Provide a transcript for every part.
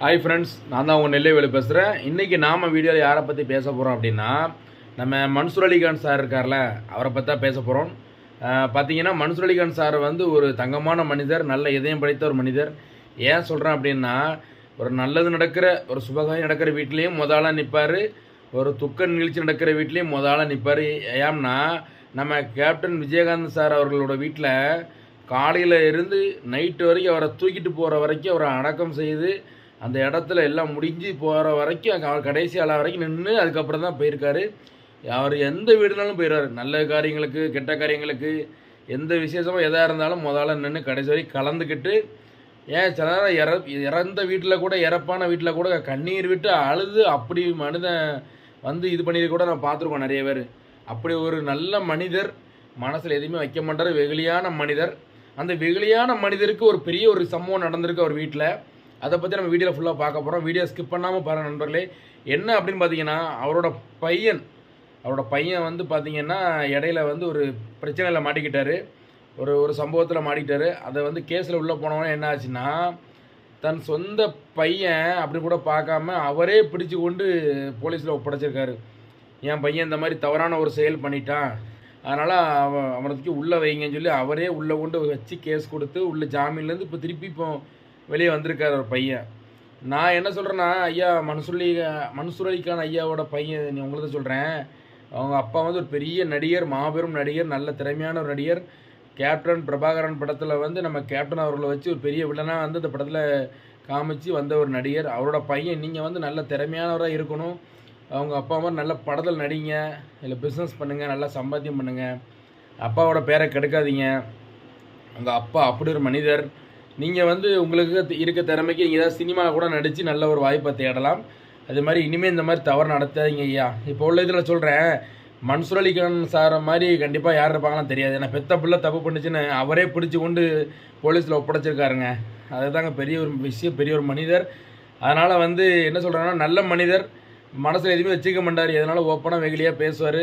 Hi friends நான் தான் உங்கள் நெல்லைவேலு பேசுகிறேன் இன்றைக்கி நாம் வீடியோவில் யாரை பற்றி பேச போகிறோம் அப்படின்னா நம்ம மன்சூர் அலிகான் சார் இருக்கார்ல அவரை பற்றி தான் பேச போகிறோம் பார்த்தீங்கன்னா மன்சூர் அலிகான் சார் வந்து ஒரு தங்கமான மனிதர் நல்ல இதயம் படைத்த ஒரு மனிதர். ஏன் சொல்கிறேன் அப்படின்னா ஒரு நல்லது நடக்கிற ஒரு சுபகாயம் நடக்கிற வீட்லேயும் முதலாக நிற்பார் ஒரு துக்க நிகழ்ச்சி நடக்கிற வீட்லேயும் முதலாக நிற்பார் ஏன்னா நம்ம கேப்டன் விஜயகாந்த் சார் அவர்களோட வீட்டில் காலையில் இருந்து நைட்டு வரைக்கும் அவரை தூக்கிட்டு போகிற வரைக்கும் அவரை அடக்கம் செய்து அந்த இடத்துல எல்லாம் முடிஞ்சு போகிற வரைக்கும் அவர் கடைசி ஆளாக வரைக்கும் நின்று அதுக்கப்புறம் தான் போயிருக்காரு. அவர் எந்த வீடுனாலும் போயிடுவார். நல்ல காரியங்களுக்கு கெட்ட காரியங்களுக்கு எந்த விசேஷமும் எதாக இருந்தாலும் முதல்ல நின்று கடைசி வரைக்கும் கலந்துக்கிட்டு ஏன் சில நேரம் இற இறந்த வீட்டில் கூட இறப்பான வீட்டில் கூட கண்ணீர் விட்டு அழுது அப்படி மனிதன் வந்து இது பண்ணிட்டு கூட நான் பார்த்துருக்கோம் நிறைய பேர். அப்படி ஒரு நல்ல மனிதர் மனசில் எதுவுமே வைக்க மாட்டார். வெகுளியான மனிதர். அந்த வெகுளியான மனிதருக்கு ஒரு பெரிய ஒரு சம்பவம் நடந்திருக்கு அவர் வீட்டில். அதை பற்றி நம்ம வீடியோவில் ஃபுல்லாக பார்க்க போகிறோம் வீடியோ ஸ்கிப் பண்ணாமல் பாருங்கள் நண்பர்களே. என்ன அப்படின்னு பார்த்தீங்கன்னா அவரோட பையன் அவரோட பையன் வந்து பார்த்தீங்கன்னா இடையில வந்து ஒரு பிரச்சனையில் மாட்டிக்கிட்டாரு. ஒரு ஒரு சம்பவத்தில் மாட்டிக்கிட்டாரு. அதை வந்து கேஸில் உள்ளே போனவொன்னே என்ன ஆச்சுன்னா தன் சொந்த பையன் அப்படி கூட பார்க்காம அவரே பிடிச்சு கொண்டு போலீஸில் ஒப்படைச்சிருக்காரு. என் பையன் இந்த மாதிரி தவறான ஒரு செயல் பண்ணிட்டான். அதனால் அவன் அவனுக்கு உள்ளே வைங்கன்னு சொல்லி அவரே உள்ளே கொண்டு வச்சு கேஸ் கொடுத்து உள்ள ஜாமீன்லேருந்து இப்போ திருப்பி இப்போ வெளியே வந்திருக்கார் ஒரு பையன். நான் என்ன சொல்கிறேன்னா ஐயா மன்சூர்லி மன்சூர் அலிகான் ஐயாவோட பையன் நீ உங்களுக்கு சொல்கிறேன் அவங்க அப்பா வந்து ஒரு பெரிய நடிகர் மாபெரும் நடிகர் நல்ல திறமையான ஒரு நடிகர். கேப்டன் பிரபாகரன் படத்தில் வந்து நம்ம கேப்டன் அவர்களை வச்சு ஒரு பெரிய வில்லனாக வந்து இந்த படத்தில் காமிச்சு வந்த ஒரு நடிகர். அவரோட பையன் நீங்கள் வந்து நல்ல திறமையானவராக இருக்கணும். அவங்க அப்பா மாதிரி நல்ல படத்தில் நடிங்க. இல்லை பிஸ்னஸ் பண்ணுங்கள் நல்லா சம்பாத்தியம் பண்ணுங்கள் அப்பாவோட பேரை கெடுக்காதீங்க. உங்கள் அப்பா அப்படி ஒரு மனிதர். நீங்கள் வந்து உங்களுக்கு இருக்க திறமைக்கு நீங்கள் ஏதாவது சினிமாவில் கூட நடித்து நல்ல ஒரு வாய்ப்பை தேடலாம். அது மாதிரி இனிமேல் இந்த மாதிரி தவறு நடத்தாதீங்க ஐயா. இப்போ உள்ள இதில் சொல்கிறேன் மன்சூர் அலிகான் சாரை மாதிரி கண்டிப்பாக யார் இருப்பாங்களாம் தெரியாது. ஏன்னா பெத்த பிள்ளை தப்பு பண்ணுச்சுன்னு அவரே பிடிச்சி கொண்டு போலீஸில் ஒப்படைச்சிருக்காருங்க. அதுதாங்க பெரிய ஒரு விஷயம் பெரிய ஒரு மனிதர். அதனால் வந்து என்ன சொல்கிறேன்னா நல்ல மனிதர். மனசில் எதுவுமே வச்சுக்க மாட்டார். எதனால் ஓப்பனாக வெகுலியாக பேசுவார்.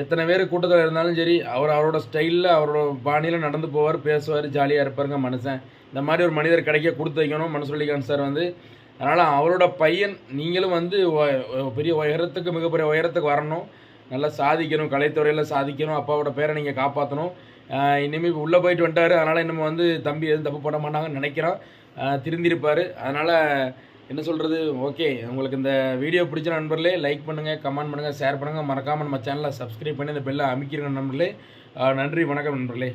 எத்தனை பேர் கூட்டத்தில் இருந்தாலும் சரி அவர் அவரோட ஸ்டைலில் அவரோட பாணியில் நடந்து போவார் பேசுவார் ஜாலியாக இருப்பாருங்க மனுஷன். இந்த மாதிரி ஒரு மனிதர் கிடைக்க கொடுத்து வைக்கணும் மனசுலிகான் சார் வந்து. அதனால் அவரோட பையன் நீங்களும் வந்து பெரிய உயரத்துக்கு மிகப்பெரிய உயரத்துக்கு வரணும். நல்லா சாதிக்கணும் கலைத்துறையில் சாதிக்கணும் அப்பாவோட பேரை நீங்கள் காப்பாற்றணும் இனிமேல் உள்ளே போயிட்டு வந்துட்டார் அதனால் இன்னும் வந்து தம்பி எதுவும் தப்பு பண்ண மாட்டாங்கன்னு நினைக்கிறோம் திருந்திருப்பார். அதனால் என்ன சொல்கிறது ஓகே. உங்களுக்கு இந்த வீடியோ பிடிச்ச நண்பர்களே லைக் பண்ணுங்கள் கமெண்ட் பண்ணுங்கள் ஷேர் பண்ணுங்கள் மறக்காமல் நம்ம சேனலை சப்ஸ்கிரைப் பண்ணி இந்த பெல்லை அமைக்கிறங்க நண்பர்களே. நன்றி. வணக்கம் நண்பர்களே.